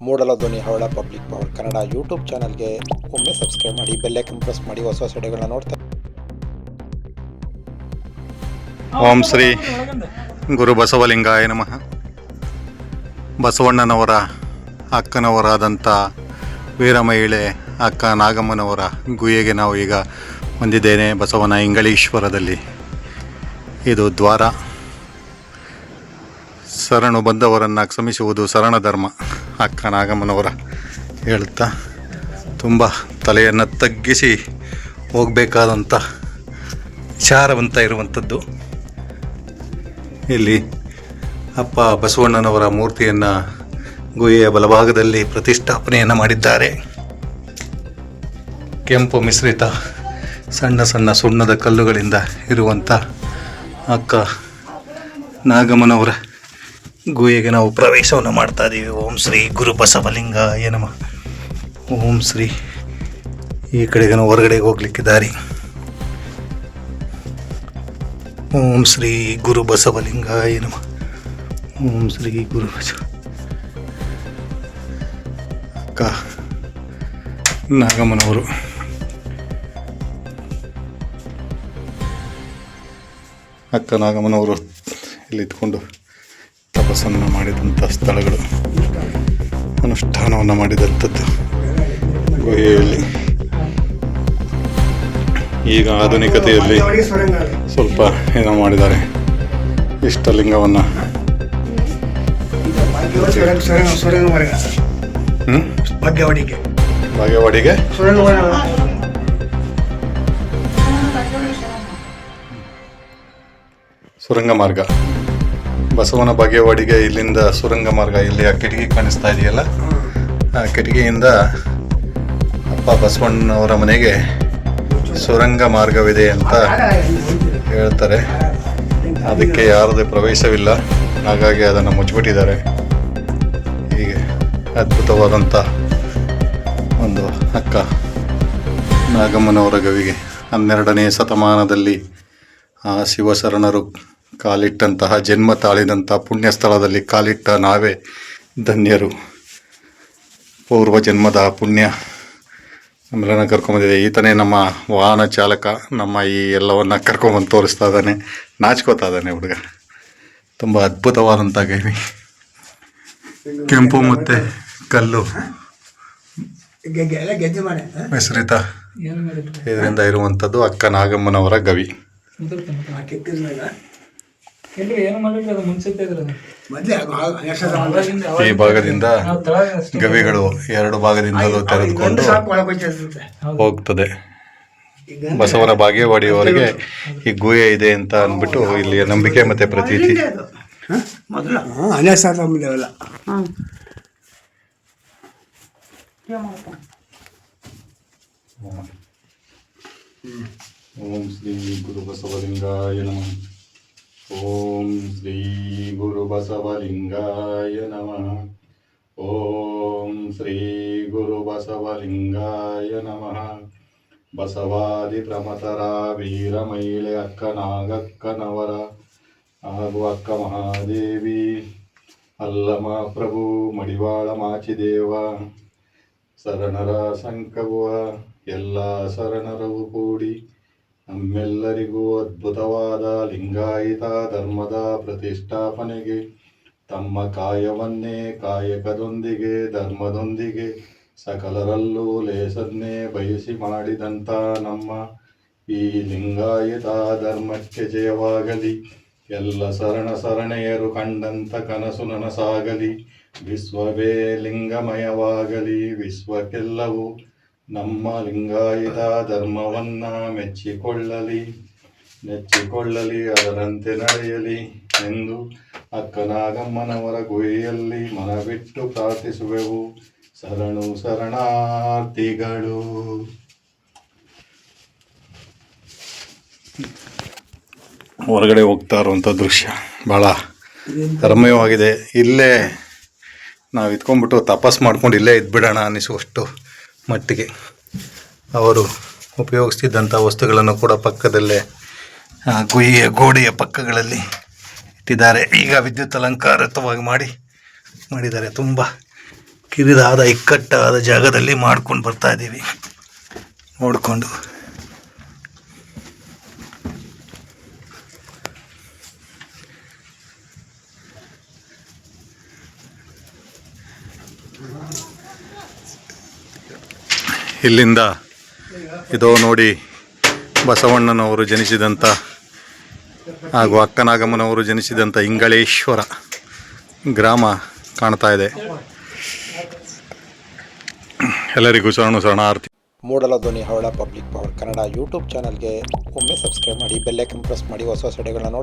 ಮೂಡಲ ಧ್ವನಿ ಹವಳ public power Kannada YouTube ಚಾನಲ್ಗೆ ಒಮ್ಮೆ ಸಬ್ಸ್ಕ್ರೈಬ್ ಮಾಡಿ ಬೆಲ್ಲೈಕನ್ ಪ್ರೆಸ್ ಮಾಡಿ, ಹೊಸ ಹೊಸ ವಿಡಿಯೋಗಳನ್ನ ನೋಡ್ತಾ ಓಂ ಶ್ರೀ ಗುರು ಬಸವಲಿಂಗಾಯ ನಮಃ. ಬಸವಣ್ಣನವರ ಅಕ್ಕನವರಾದಂಥ ವೀರಮಹಿಳೆ ಅಕ್ಕ ನಾಗಮ್ಮನವರ ಗುಹೆಗೆ ನಾವು ಈಗ ಬಂದಿದ್ದೇನೆ ಬಸವನ ಇಂಗಳೀಶ್ವರದಲ್ಲಿ. ಇದು ದ್ವಾರ. ಶರಣು ಬಂದವರನ್ನು ಕ್ಷಮಿಸುವುದು ಶರಣ ಧರ್ಮ ಅಕ್ಕ ನಾಗಮ್ಮನವರ ಹೇಳ್ತಾ ತುಂಬ ತಲೆಯನ್ನು ತಗ್ಗಿಸಿ ಹೋಗಬೇಕಾದಂಥ ವಿಚಾರವಂತ ಇರುವಂಥದ್ದು. ಇಲ್ಲಿ ಅಪ್ಪ ಬಸವಣ್ಣನವರ ಮೂರ್ತಿಯನ್ನು ಗುಹೆಯ ಬಲಭಾಗದಲ್ಲಿ ಪ್ರತಿಷ್ಠಾಪನೆಯನ್ನು ಮಾಡಿದ್ದಾರೆ. ಕೆಂಪು ಮಿಶ್ರಿತ ಸಣ್ಣ ಸಣ್ಣ ಸುಣ್ಣದ ಕಲ್ಲುಗಳಿಂದ ಇರುವಂಥ ಅಕ್ಕ ನಾಗಮ್ಮನವರ ಗುಹೆಗೆ ನಾವು ಪ್ರವೇಶವನ್ನು ಮಾಡ್ತಾ ಇದ್ದೀವಿ. ಓಂ ಶ್ರೀ ಗುರು ಬಸವಲಿಂಗ ಏನಮ್ಮ ಓಂ ಶ್ರೀ ಈ ಕಡೆಗೆ ನಾವು ಹೊರಗಡೆಗೆ ಹೋಗ್ಲಿಕ್ಕೆ ದಾರಿ. ಓಂ ಶ್ರೀ ಗುರು ಬಸವಲಿಂಗ ಏನಮ್ಮ ಓಂ ಶ್ರೀ ಗುರು ಅಕ್ಕ, ನಾಗಮ್ಮನವರು. ಅಕ್ಕ ನಾಗಮ್ಮನವರು ಇಲ್ಲಿ ಇದ್ಕೊಂಡು ತಪಸ್ಸನ್ನು ಮಾಡಿದಂಥ ಸ್ಥಳಗಳು ಅನುಷ್ಠಾನವನ್ನು ಮಾಡಿದಂಥದ್ದು ಗುಹೆಯಲ್ಲಿ. ಈಗ ಆಧುನಿಕತೆಯಲ್ಲಿ ಸ್ವಲ್ಪ ಏನೋ ಮಾಡಿದ್ದಾರೆ. ಇಷ್ಟಲಿಂಗವನ್ನು. ಸುರಂಗ ಮಾರ್ಗ ಹ್ಞೂ ಭಾಗ್ಯವಾಡಿಗೆ? ಮಾರ್ಗ ಸುರಂಗ ಮಾರ್ಗ. ಬಸವನ ಬಗೆವಾಡಿಗೆ ಇಲ್ಲಿಂದ ಸುರಂಗ ಮಾರ್ಗ ಇಲ್ಲಿ ಆ ಕಿಟಕಿ ಕಾಣಿಸ್ತಾ ಇದೆಯಲ್ಲ? ಆ ಕಿಟಕಿಯಿಂದ ಅಪ್ಪ ಬಸವಣ್ಣನವರ ಮನೆಗೆ ಸುರಂಗ ಮಾರ್ಗವಿದೆ ಅಂತ ಹೇಳ್ತಾರೆ. ಅದಕ್ಕೆ ಯಾರದೇ ಪ್ರವೇಶವಿಲ್ಲ. ಹಾಗಾಗಿ ಅದನ್ನು ಮುಚ್ಚಿಬಿಟ್ಟಿದ್ದಾರೆ. ಹೀಗೆ ಅದ್ಭುತವಾದಂಥ ಒಂದು ಅಕ್ಕ ನಾಗಮ್ಮನವರ ಗವಿಗೆ ಹನ್ನೆರಡನೇ ಶತಮಾನದಲ್ಲಿ ಆ ಶಿವಶರಣರು ಕಾಲಿಟ್ಟಂತಹ ಜನ್ಮ ತಾಳಿದಂಥ ಪುಣ್ಯ ಸ್ಥಳದಲ್ಲಿ ಕಾಲಿಟ್ಟ ನಾವೇ ಧನ್ಯರು. ಪೂರ್ವ ಜನ್ಮದ ಪುಣ್ಯ ನಮ್ಮೆಲ್ಲನ ಕರ್ಕೊಂಬಂದಿದೆ. ಈತನೇ ನಮ್ಮ ವಾಹನ ಚಾಲಕ, ನಮ್ಮ ಈ ಎಲ್ಲವನ್ನು ಕರ್ಕೊಂಬಂದು ತೋರಿಸ್ತಾ ಇದ್ದಾನೆ, ನಾಚ್ಕೋತಾ ಇದ್ದಾನೆ ಹುಡುಗ. ತುಂಬ ಅದ್ಭುತವಾದಂಥ ಗವಿ ಕೆಂಪು ಮತ್ತು ಕಲ್ಲು. ಮಿಶ್ರಿತ ಇದರಿಂದ ಇರುವಂಥದ್ದು ಅಕ್ಕ ನಾಗಮ್ಮನವರ ಗವಿ. ಇಲ್ರಿ ಏನು ಮಾಡಿಲ್ರಿ ಅದು ಮೊದಲೇ ಈ ಭಾಗದಿಂದ ಗವಿಗಳು ಎರಡು ಭಾಗದಿಂದಲೂ ತೆರೆದುಕೊಂಡು ಹೋಗ್ತದೆ. ಬಸವನ ಬಾಗೇವಾಡಿಯವರೆಗೆ ಈ ಗುಹೆ ಇದೆ ಅಂತ ಅಂದ್ಬಿಟ್ಟು ಇಲ್ಲಿ ನಂಬಿಕೆ ಮತ್ತೆ ಪ್ರತೀತಿ. ಓಂ ಶ್ರೀ ಗುರು ಬಸವಲಿಂಗಾಯ ನಮಃ. ಓಂ ಶ್ರೀ ಗುರು ಬಸವಲಿಂಗಾಯ ನಮಃ ಓಂ ಶ್ರೀ ಗುರು ಬಸವಲಿಂಗಾಯ ನಮಃ ಬಸವಾದಿ ಪ್ರಮತರ ವೀರ ಮಹಿಳೆ ಅಕ್ಕ ನಾಗಕ್ಕನವರ ಹಾಗೂ ಅಕ್ಕ ಮಹಾದೇವಿ ಅಲ್ಲಮ ಪ್ರಭು ಮಡಿವಾಳ ಮಾಚಿದೇವ ಶರಣರ ಸಂಕವ ಎಲ್ಲ ಶರಣರವು ಕೂಡಿ ನಮ್ಮೆಲ್ಲರಿಗೂ ಅದ್ಭುತವಾದ ಲಿಂಗಾಯಿತ ಧರ್ಮದ ಪ್ರತಿಷ್ಠಾಪನೆಗೆ, ತಮ್ಮ ಕಾಯವನ್ನೇ ಕಾಯಕದೊಂದಿಗೆ, ಧರ್ಮದೊಂದಿಗೆ, ಸಕಲರಲ್ಲೂ ಲೇಸನ್ನೇ ಬಯಸಿ ಮಾಡಿದಂಥ ನಮ್ಮ ಈ ಲಿಂಗಾಯತ ಧರ್ಮಕ್ಕೆ ಜಯವಾಗಲಿ. ಎಲ್ಲ ಶರಣ ಶರಣೆಯರು ಕಂಡಂತ ಕನಸು ನನಸಾಗಲಿ. ವಿಶ್ವವೇ ಲಿಂಗಮಯವಾಗಲಿ. ವಿಶ್ವಕ್ಕೆಲ್ಲವೂ ನಮ್ಮ ಲಿಂಗಾಯತ ಧರ್ಮವನ್ನ ಮೆಚ್ಚಿಕೊಳ್ಳಲಿ ನೆಚ್ಚಿಕೊಳ್ಳಲಿ ಅದರಂತೆ ನಡೆಯಲಿ ಎಂದು ಅಕ್ಕನಾಗಮ್ಮನವರ ಗುಹೆಯಲ್ಲಿ ಮನವಿಟ್ಟು ಪ್ರಾರ್ಥಿಸುವೆವು. ಶರಣು ಶರಣಾರ್ಥಿಗಳು. ಹೊರಗಡೆ ಹೋಗ್ತಾ ಇರುವಂಥ ದೃಶ್ಯ ಭಾಳ ರಮ್ಯವಾಗಿದೆ. ಇಲ್ಲೇ ನಾವು ಇದ್ಕೊಂಡ್ಬಿಟ್ಟು ತಪಸ್ ಮಾಡ್ಕೊಂಡು ಇಲ್ಲೇ ಇದ್ಬಿಡೋಣ ಅನ್ನಿಸುವಷ್ಟು ಮಟ್ಟಿಗೆ. ಅವರು ಉಪಯೋಗಿಸ್ತಿದ್ದಂಥ ವಸ್ತುಗಳನ್ನು ಕೂಡ ಪಕ್ಕದಲ್ಲೇ ಗುಹಿಯ ಗೋಡೆಯ ಪಕ್ಕಗಳಲ್ಲಿ ಇಟ್ಟಿದ್ದಾರೆ. ಈಗ ವಿದ್ಯುತ್ ಅಲಂಕಾರಿತವಾಗಿ ಮಾಡಿ, ಮಾಡಿದ್ದಾರೆ. ತುಂಬ ಕಿರಿದಾದ, ಇಕ್ಕಟ್ಟಾದ ಜಾಗದಲ್ಲಿ ಮಾಡ್ಕೊಂಡು ಬರ್ತಾ ಇದ್ದೀವಿ. ನೋಡಿಕೊಂಡು ಇಲ್ಲಿಂದ ಇದೋ ನೋಡಿ ಬಸವಣ್ಣನವರು ಜನಿಸಿದಂಥ ಹಾಗೂ ಅಕ್ಕನಾಗಮ್ಮನವರು ಜನಿಸಿದಂಥ ಇಂಗಳೇಶ್ವರ ಗ್ರಾಮ ಕಾಣ್ತಾ ಇದೆ. ಎಲ್ಲರಿಗೂ ಶರಣು ಶರಣಾರ್ಥಿ. ಮೂಡಲ ಧ್ವನಿ ಹವಳ ಪಬ್ಲಿಕ್ ಪವರ್ ಕನ್ನಡ ಯೂಟ್ಯೂಬ್ ಚಾನಲ್ಗೆ ಒಮ್ಮೆ ಸಬ್ಸ್ಕ್ರೈಬ್ ಮಾಡಿ ಬೆಲ್ಲೈಕನ್ ಪ್ರೆಸ್ ಮಾಡಿ, ಹೊಸ ಹೊಸ ವಿಡಿಯೋಗಳನ್ನ